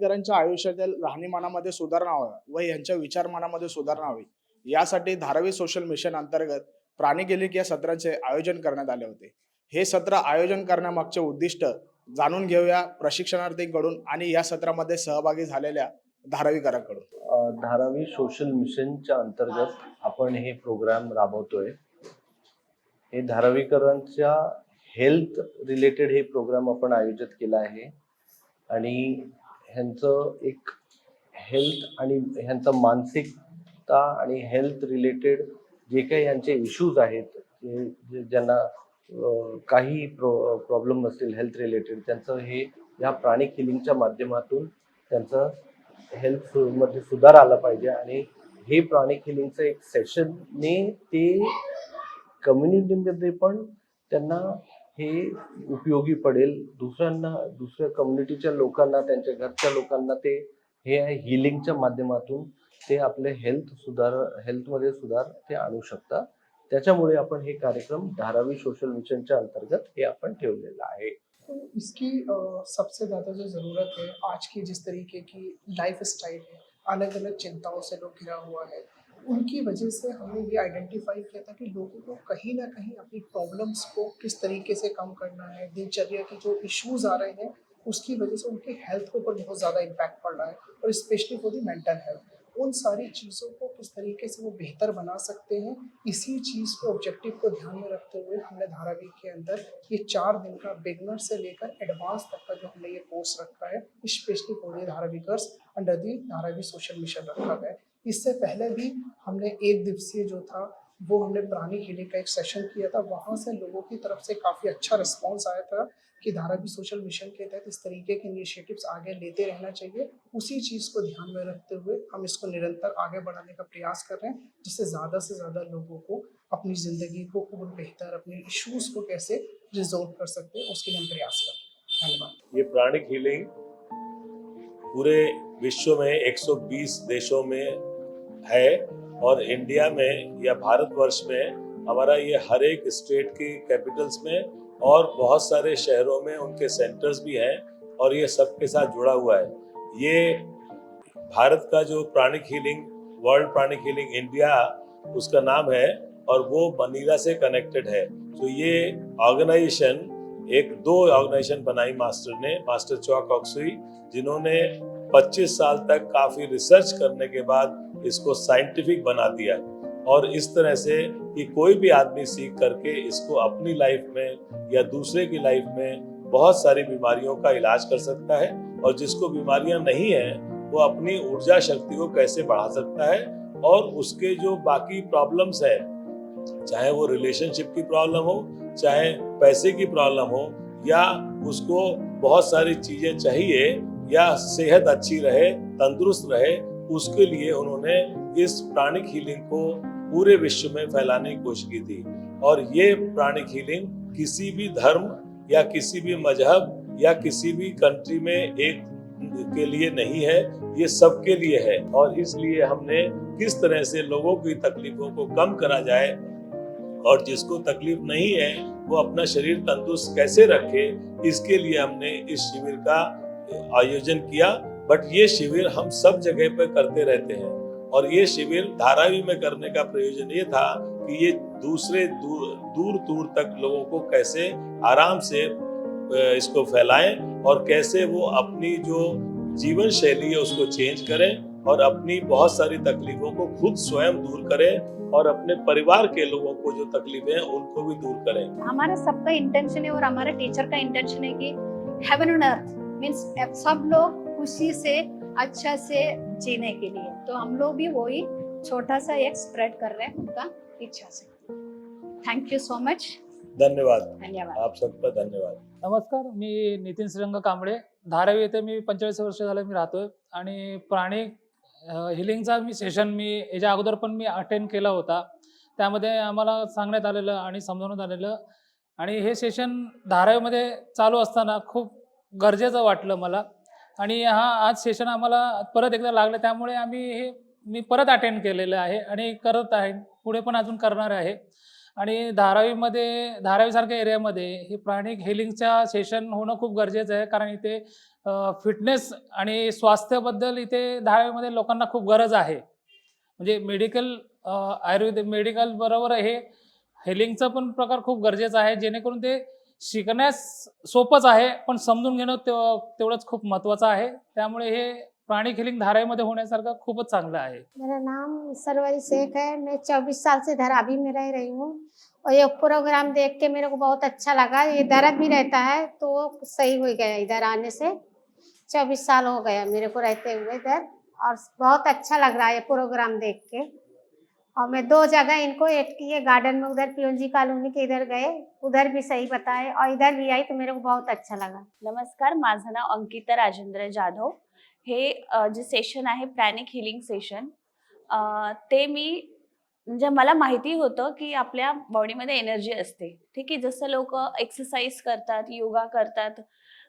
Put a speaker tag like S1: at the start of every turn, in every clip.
S1: धारावीकरांच्या आयुष्यातील राहणीमानामध्ये सुधारणा व्हावी व यांच्या विचारमानामध्ये सुधारणा व्हावी. यासाठी धारावी सोशल मिशन अंतर्गत प्राणी गेलिक या सत्रांचे आयोजन करण्यात आले होते. हे सत्र आयोजन करण्यामागचे उद्दिष्ट जाणून घेऊया प्रशिक्षणार्थींकडून आणि या सत्रामध्ये सहभागी झालेल्या धारावीकरांकडून.
S2: धारावी सोशल मिशनच्या अंतर्गत आपण हे प्रोग्राम राबवतोय. हे धारावीकरांच्या हेल्थ रिलेटेड हे प्रोग्राम आपण आयोजित केला आहे. आणि ह्यांचं एक हेल्थ आणि ह्यांचं मानसिकता आणि हेल्थ रिलेटेड जे काही यांचे इश्यूज आहेत जे ज्यांना काही प्रो प्रॉब्लेम नसतील हेल्थ रिलेटेड त्यांचं हे या प्राणी किलिंगच्या माध्यमातून त्यांचं हेल्थमध्ये सुधार आला पाहिजे आणि हे प्राणी किलिंगचं एक सेशनने ते कम्युनिटीमध्ये पण त्यांना हे उपयोगी पडेल. दुसऱ्यांना दुसऱ्या कम्युनिटीच्या लोकांना त्यांच्या घरच्या लोकांना ते हे हिलिंगच्या माध्यमातून ते आपले हेल्थ सुधार हेल्थमध्ये सुधार ते आणू शकतात. त्याच्यामुळे आपण हे कार्यक्रम धारावी सोशल मिशनच्या अंतर्गत हे आपण ठेवलेलं आहे.
S3: इसकी सबसे ज़्यादा जो ज़रूरत है आज की जिस तरीके की लाइफ स्टाइल है अलग अलग चिंताओं से लोग घिरा हुआ है उनकी वजह से हमने ये आइडेंटिफाई किया था कि लोगों को कहीं ना कहीं अपनी प्रॉब्लम्स को किस तरीके से कम करना है, दिनचर्या के जो इश्यूज़ आ रहे हैं, उसकी वजह से उनके हेल्थ के ऊपर बहुत ज़्यादा इम्पैक्ट पड़ रहा है और specially for the mental health उन सारी चीज़ों को किस तरीके से वो बेहतर बना सकते हैं, इसी चीज़ के ऑब्जेक्टिव को ध्यान में रखते हुए हमने धारावी के अंदर ये चार दिन का बिगनर से लेकर एडवांस तक का जो हमने ये कोर्स रखा है specially for the धारावीकर्स under the Dharavi social mission रखा गया है। इससे पहले भी हमने एक दिवसीय जो था, वो हमने प्राणी खेले का एक सेशन किया था। वहाँ से लोगों की तरफ़ से काफ़ी अच्छा रिस्पॉन्स आया था कि धारावी सोशल मिशन के तहत इस तरीके के इनिशिएटिव्स आगे लेते रहना चाहिए। उसी चीज़ को ध्यान में रखते हुए हम इसको निरंतर आगे बढ़ाने का प्रयास कर रहे हैं, जिससे ज़्यादा से ज़्यादा लोगों को अपनी ज़िंदगी को और बेहतर अपने इशूज़ को कैसे रिजोल्व कर सकते हैं, उसके लिए हम प्रयास कर रहे हैं। धन्यवाद।
S4: ये प्राणिक हीलिंग पूरे विश्व में 120 देशों में है और इंडिया में या भारतवर्ष में हमारा ये हर एक स्टेट की कैपिटल्स में और बहुत सारे शहरों में उनके सेंटर्स भी हैं और ये सबके साथ जुड़ा हुआ है। ये भारत का जो pranic healing world pranic healing India उसका नाम है और वो मनीला से कनेक्टेड है। तो ये ऑर्गेनाइजेशन एक दो ऑर्गेनाइजेशन बनाई मास्टर ने, मास्टर चौक ऑक्सुई, जिन्होंने 25 साल तक काफ़ी रिसर्च करने के बाद इसको साइंटिफिक बना दिया और इस तरह से कि कोई भी आदमी सीख करके इसको अपनी लाइफ में या दूसरे की लाइफ में बहुत सारी बीमारियों का इलाज कर सकता है और जिसको बीमारियाँ नहीं है, वो अपनी ऊर्जा शक्ति को कैसे बढ़ा सकता है और उसके जो बाकी प्रॉब्लम्स है, चाहे वो रिलेशनशिप की प्रॉब्लम हो, चाहे पैसे की प्रॉब्लम हो, या उसको बहुत सारी चीज़ें चाहिए, या सेहत अच्छी रहे, तंदुरुस्त रहे उसके लिए उन्होंने इस प्राणिक हीलिंग को पूरे विश्व में फैलाने की कोशिश की थी। और ये प्राणिक हीलिंग किसी भी धर्म या किसी भी मज़हब या किसी भी कंट्री में एक के लिए नहीं है, ये सबके लिए है। और इसलिए हमने किस तरह से लोगों की तकलीफों को कम करा जाए और जिसको तकलीफ़ नहीं है, वो अपना शरीर तंदुरुस्त कैसे रखे, इसके लिए हमने इस शिविर का आयोजन किया। बट ये शिविर हम सब जगह पर करते रहते हैं। और ये शिविर धारावी में करने का प्रयोजन ये था कि ये दूसरे दूर दूर दूर तक लोगों को कैसे आराम से इसको फैलाएँ और कैसे वो अपनी जो जीवन शैली है उसको चेंज करें और अपनी बहुत सारी तकलीफों को खुद स्वयं दूर करें और अपने परिवार के लोगों को जो तकलीफें हैं उनको भी दूर करें।
S5: हमारा सबका इंटेंशन है और हमारे टीचर का इंटेंशन है कि हेवन एंड अर्थ मीन्स सब लोग खुशी से अच्छा से जीने के लिए। तो हम लोग भी वही छोटा सा एक स्प्रेड कर रहे हैं उनका इच्छा से। थैंक यू सो मच
S4: धन्यवाद।
S5: धन्यवाद।
S4: आप सबका धन्यवाद।
S6: नमस्कार मी नितीन श्रीरंग कांबळे. धारावी येथे मी पंचेचाळीस वर्ष झालं मी राहतोय. आणि प्राणी हिलिंगचा मी सेशन मी याच्या अगोदर पण मी अटेंड केला होता. त्यामध्ये आम्हाला सांगण्यात आलेलं आणि समजवण्यात आलेलं. आणि हे सेशन धारावीमध्ये चालू असताना खूप गरजेचं वाटलं मला. आणि हा आज सेशन आम्हाला परत एकदा लागलं त्यामुळे आम्ही हे मी परत अटेंड केलेलं आहे आणि करत आहे पुढे पण अजून करणार आहे. आणि धारावीमध्ये धारावीसारख्या एरियामध्ये हे प्राणिक हेलिंगच्या सेशन होणं खूप गरजेचं आहे कारण इथे फिटनेस आणि स्वास्थ्याबद्दल इथे धारावीमध्ये लोकांना खूप गरज आहे. म्हणजे मेडिकल आयुर्वेदिक मेडिकल बरोबर हे हेलिंगचा पण प्रकार खूप गरजेचा आहे जेणेकरून ते शिकण्यास सोपंच आहे पण समजून घेणं तेवढंच खूप महत्त्वाचं आहे. त्यामुळे हे प्राणी खिलिंग धारावीमध्ये होण्यासारखं खूपच चांगलं आहे.
S7: मेरा नाम सरवरी शेख है मैं चौबीस साल से धरावी में रह रही हूँ। और ये प्रोग्राम देख के मेरे को बहुत अच्छा लगा ये दर्द भी रहता है तो वो सही हो गया इधर आने से। चौबीस साल हो गया मेरे को रहते हुए इधर और बहुत अच्छा लग रहा है ये प्रोग्राम देख के। और मैं दो जगह इनको एक किए गार्डन में उधर पियोंजी कॉलोनी के इधर गए उधर भी सही बताए और इधर भी आई तो मेरे को बहुत अच्छा लगा।
S8: नमस्कार माझं नाव अंकिता राजेंद्र जाधव। हे जे सेशन आहे प्रॅनिक हिलिंग सेशन ते मी म्हणजे मला माहिती होतं की आपल्या बॉडीमध्ये एनर्जी असते. ठीक आहे जसं लोक एक्सरसाइज करतात योगा करतात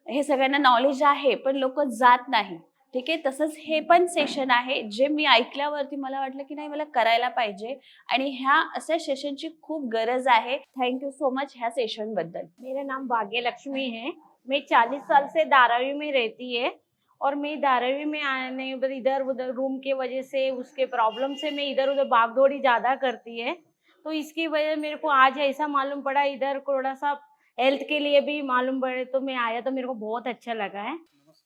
S8: हे सगळ्यांना नॉलेज आहे पण लोक जात नाही. ठीक आहे? तसंच हे पण सेशन आहे जे मी ऐकल्यावरती मला वाटलं की नाही मला करायला पाहिजे. आणि ह्या अशा सेशनची खूप गरज आहे. थँक्यू सो मच ह्या सेशनबद्दल.
S9: मेरा नाम भाग्य लक्ष्मी है. मैं चालीस साल से धारावी में रहती है और मैं धारावी में आने उधर इधर उधर रूम के वजह से उसके प्रॉब्लम से मैं इधर उधर भागदौड़ी ज़्यादा करती है। तो इसकी वजह मेरे को आज ऐसा मालूम पड़ा इधर थोड़ा सा हेल्थ के लिए भी मालूम पड़े तो मैं आया तो मेरे को बहुत अच्छा लगा है।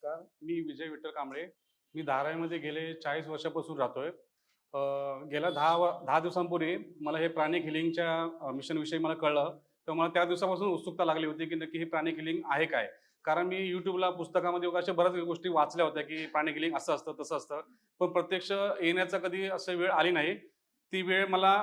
S10: नमस्कार मी विजय विठ्ठल कांबळे. मी धारावीमध्ये गेले चाळीस वर्षापासून राहतोय. गेल्या दहा व दहा दिवसांपूर्वी मला हे प्राणिक हिलिंगच्या मिशनविषयी मला कळलं. तर मला त्या दिवसापासून उत्सुकता लागली होती की नक्की हे प्राणिक हिलिंग आहे काय? कारण मी युट्यूबला पुस्तकामध्ये वगैरे अशा बऱ्याच गोष्टी वाचल्या होत्या की प्राणिक हिलिंग असं असतं तसं असतं. पण प्रत्यक्ष येण्याचा कधी असं वेळ आली नाही. ती वेळ मला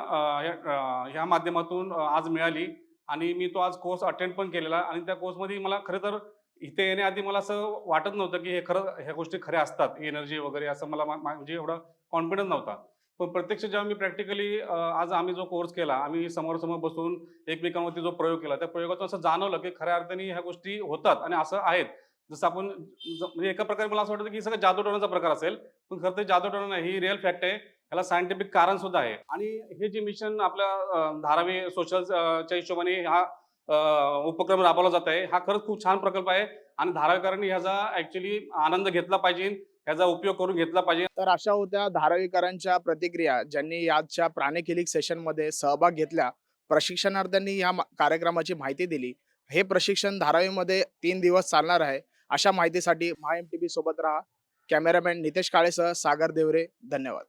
S10: या- ह्या माध्यमातून आज मिळाली. आणि मी तो आज कोर्स अटेंड पण केलेला. आणि त्या कोर्समध्ये मला खरं तर इथे येण्याआधी मला असं वाटत नव्हतं की हे खरं ह्या गोष्टी खऱ्या असतात एनर्जी वगैरे असं मला मा- म्हणजे एवढा कॉन्फिडन्स नव्हता. पण प्रत्यक्ष जेव्हा मी प्रॅक्टिकली आज आम्ही जो कोर्स केला आम्ही समोरासमोर बसून एकमेकांवरती जो प्रयोग केला त्या प्रयोगातून असं जाणवलं की खऱ्या अर्थाने ह्या गोष्टी होतात आणि असं आहेत. जसं आपण म्हणजे एका प्रकारे मला असं वाटतं की सगळं जादूटोणाचा प्रकार असेल पण खरं तर जादूटोणा नाही ही रिअल फॅक्ट आहे. याला सायंटिफिक कारण सुद्धा आहे. आणि हे जे मिशन आपल्या धारावी सोशलच्या हिशोबाने हा उपक्रम राबवला जात आहे. हा खरंच खूप छान प्रकल्प आहे आणि धारावीकरांनी ह्याचा ऍक्च्युली आनंद घेतला पाहिजे ह्याचा उपयोग करून घेतला पाहिजे.
S1: तर अशा होत्या धारावीकरांच्या प्रतिक्रिया ज्यांनी याच्या प्राणिक सेशनमध्ये सहभाग घेतला. प्रशिक्षणार्थ्यांनी या कार्यक्रमाची माहिती दिली. हे प्रशिक्षण धारावीमध्ये तीन दिवस चालणार आहे. अशा माहितीसाठी माय एम टी सोबत राहा. कॅमेरामॅन नितेश काळेसह सागर देवरे. धन्यवाद.